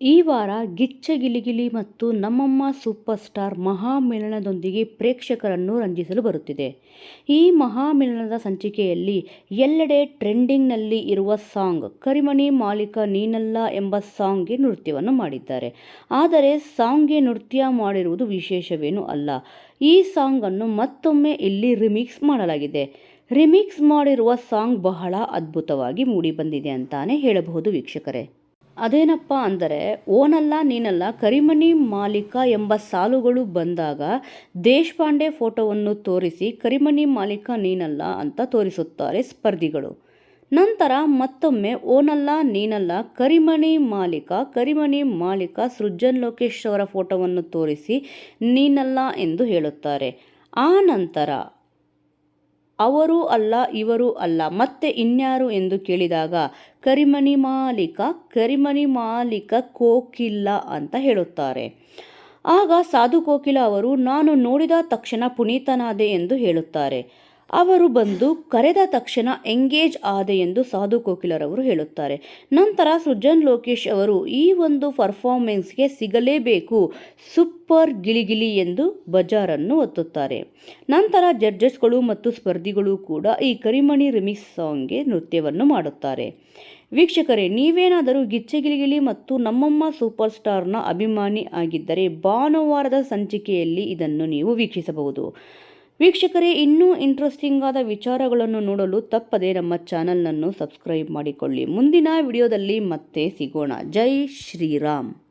ಈ ವಾರ ಗಿಚ್ಚ ಗಿಲಿಗಿಲಿ ಮತ್ತು ನಮ್ಮಮ್ಮ ಸೂಪರ್ ಸ್ಟಾರ್ ಮಹಾಮಿಲನದೊಂದಿಗೆ ಪ್ರೇಕ್ಷಕರನ್ನು ರಂಜಿಸಲು ಬರುತ್ತಿದೆ. ಈ ಮಹಾಮಿಲನದ ಸಂಚಿಕೆಯಲ್ಲಿ ಎಲ್ಲೆಡೆ ಟ್ರೆಂಡಿಂಗ್ನಲ್ಲಿ ಇರುವ ಸಾಂಗ್ ಕರಿಮಣಿ ಮಾಲೀಕ ನೀನಲ್ಲ ಎಂಬ ಸಾಂಗ್ಗೆ ನೃತ್ಯವನ್ನು ಮಾಡಿದ್ದಾರೆ. ಆದರೆ ಸಾಂಗ್ಗೆ ನೃತ್ಯ ಮಾಡಿರುವುದು ವಿಶೇಷವೇನೂ ಅಲ್ಲ. ಈ ಸಾಂಗನ್ನು ಮತ್ತೊಮ್ಮೆ ಇಲ್ಲಿ ರಿಮಿಕ್ಸ್ ಮಾಡಲಾಗಿದೆ. ರಿಮಿಕ್ಸ್ ಮಾಡಿರುವ ಸಾಂಗ್ ಬಹಳ ಅದ್ಭುತವಾಗಿ ಮೂಡಿಬಂದಿದೆ ಅಂತಾನೆ ಹೇಳಬಹುದು ವೀಕ್ಷಕರೇ. ಅದೇನಪ್ಪ ಅಂದರೆ, ಓನಲ್ಲ ನೀನಲ್ಲ, ಕರಿಮಣಿ ಮಾಲೀಕ ಎಂಬ ಸಾಲುಗಳು ಬಂದಾಗ ದೇಶಪಾಂಡೆ ಫೋಟೋವನ್ನು ತೋರಿಸಿ, ಕರಿಮಣಿ ಮಾಲೀಕ ನೀನಲ್ಲ ಅಂತ ತೋರಿಸುತ್ತಾರೆ ಸ್ಪರ್ಧಿಗಳು. ನಂತರ ಮತ್ತೊಮ್ಮೆ, ಓನಲ್ಲ ನೀನಲ್ಲ, ಕರಿಮಣಿ ಮಾಲೀಕ ಕರಿಮಣಿ ಮಾಲೀಕ ಸೃಜನ್ ಲೋಕೇಶ್ ಅವರ ಫೋಟೋವನ್ನು ತೋರಿಸಿ, ನೀನಲ್ಲ ಎಂದು ಹೇಳುತ್ತಾರೆ. ಆ ನಂತರ ಅವರು ಅಲ್ಲ, ಇವರು ಅಲ್ಲ. ಮತ್ತೆ ಇನ್ಯಾರು ಎಂದು ಕೇಳಿದಾಗ ಕರಿಮಣಿ ಮಾಲೀಕ ಕರಿಮಣಿ ಮಾಲೀಕ ಕೋಕಿಲ್ಲ ಅಂತ ಹೇಳುತ್ತಾರೆ. ಆಗ ಸಾಧು ಕೋಕಿಲ ಅವರು, ನಾನು ನೋಡಿದ ತಕ್ಷಣ ಪುನೀತನಾದೆ ಎಂದು ಹೇಳುತ್ತಾರೆ. ಅವರು ಬಂದು ಕರೆದ ತಕ್ಷಣ ಎಂಗೇಜ್ ಆದೆ ಎಂದು ಸಾಧು ಕೋಕಿಲರವರು ಹೇಳುತ್ತಾರೆ. ನಂತರ ಸೃಜನ್ ಲೋಕೇಶ್ ಅವರು ಈ ಒಂದು ಪರ್ಫಾರ್ಮೆನ್ಸ್ಗೆ ಸಿಗಲೇಬೇಕು, ಸೂಪರ್ ಗಿಳಿಗಿಳಿ ಎಂದು ಬಜಾರನ್ನು ಒತ್ತುತ್ತಾರೆ. ನಂತರ ಜಡ್ಜಸ್ಗಳು ಮತ್ತು ಸ್ಪರ್ಧಿಗಳು ಕೂಡ ಈ ಕರಿಮಣಿ ರಿಮಿಕ್ಸ್ ಸಾಂಗ್ಗೆ ನೃತ್ಯವನ್ನು ಮಾಡುತ್ತಾರೆ. ವೀಕ್ಷಕರೇ, ನೀವೇನಾದರೂ ಗಿಚ್ಚೆಗಿಳಿಗಿಳಿ ಮತ್ತು ನಮ್ಮಮ್ಮ ಸೂಪರ್ ಸ್ಟಾರ್ನ ಅಭಿಮಾನಿ ಆಗಿದ್ದರೆ ಭಾನುವಾರದ ಸಂಚಿಕೆಯಲ್ಲಿ ಇದನ್ನು ನೀವು ವೀಕ್ಷಿಸಬಹುದು. ವೀಕ್ಷಕರೇ, ಇನ್ನೂ ಇಂಟ್ರೆಸ್ಟಿಂಗ್ ಆದ ವಿಚಾರಗಳನ್ನು ನೋಡಲು ತಪ್ಪದೆ ನಮ್ಮ ಚಾನಲ್ನನ್ನು ಸಬ್ಸ್ಕ್ರೈಬ್ ಮಾಡಿಕೊಳ್ಳಿ. ಮುಂದಿನ ವಿಡಿಯೋದಲ್ಲಿ ಮತ್ತೆ ಸಿಗೋಣ. ಜೈ ಶ್ರೀರಾಮ್.